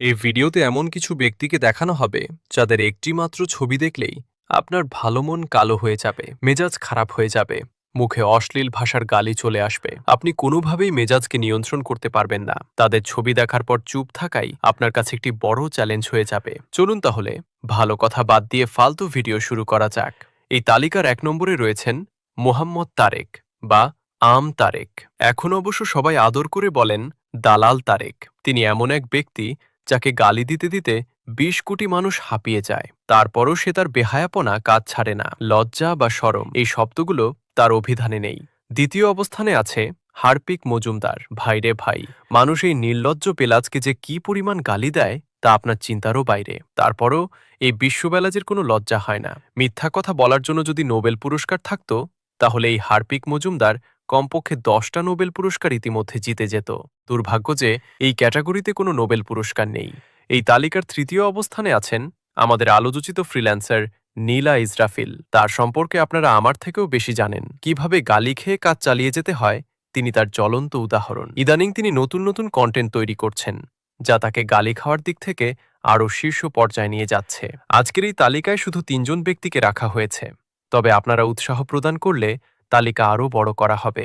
এই ভিডিওতে এমন কিছু ব্যক্তিকে দেখানো হবে, যাদের একটিমাত্র ছবি দেখলেই আপনার ভালো মন কালো হয়ে যাবে, মেজাজ খারাপ হয়ে যাবে, মুখে অশ্লীল ভাষার গালি চলে আসবে। আপনি কোনোভাবেই মেজাজকে নিয়ন্ত্রণ করতে পারবেন না। তাদের ছবি দেখার পর চুপ থাকাই আপনার কাছে একটি বড় চ্যালেঞ্জ হয়ে যাবে। চলুন তাহলে, ভালো কথা বাদ দিয়ে ফালতু ভিডিও শুরু করা যাক। এই তালিকার এক নম্বরে রয়েছেন মোহাম্মদ তারেক বা আম তারেক। এখন অবশ্য সবাই আদর করে বলেন, দালাল তারেক। তিনি এমন এক ব্যক্তি যাকে গালি দিতে দিতে বিশ কোটি মানুষ হাঁপিয়ে যায়। তারপরও সে তার বেহায়াপনা কাজ ছাড়ে না। লজ্জা বা সরম, এই শব্দগুলো তার অভিধানে নেই। দ্বিতীয় অবস্থানে আছে হার্পিক মজুমদার। ভাইরে ভাই, মানুষ এই নির্লজ্জ পেলাজকে যে কি পরিমাণ গালি দেয় তা আপনার চিন্তারও বাইরে। তারপরও এই বিশ্ববেলাজের কোনো লজ্জা হয় না। মিথ্যা কথা বলার জন্য যদি নোবেল পুরস্কার থাকত, তাহলে এই হার্পিক মজুমদার কমপক্ষে দশটা নোবেল পুরস্কার ইতিমধ্যে জিতে যেত। দুর্ভাগ্য যে, এই ক্যাটাগরিতে কোনো নোবেল পুরস্কার নেই। এই তালিকার তৃতীয় অবস্থানে আছেন আমাদের আলোচিত ফ্রিল্যান্সার নীলা ইসরাফিল। তার সম্পর্কে আপনারা আমার থেকেও বেশি জানেন। কীভাবে গালি খেয়ে কাজ চালিয়ে যেতে হয়, তিনি তার জ্বলন্ত উদাহরণ। ইদানিং তিনি নতুন নতুন কন্টেন্ট তৈরি করছেন, যা তাকে গালি খাওয়ার দিক থেকে আরও শীর্ষ পর্যায়ে নিয়ে যাচ্ছে। আজকের এই তালিকায় শুধু তিনজন ব্যক্তিকে রাখা হয়েছে, তবে আপনারা উৎসাহ প্রদান করলে তালিকা আরও বড় করা হবে।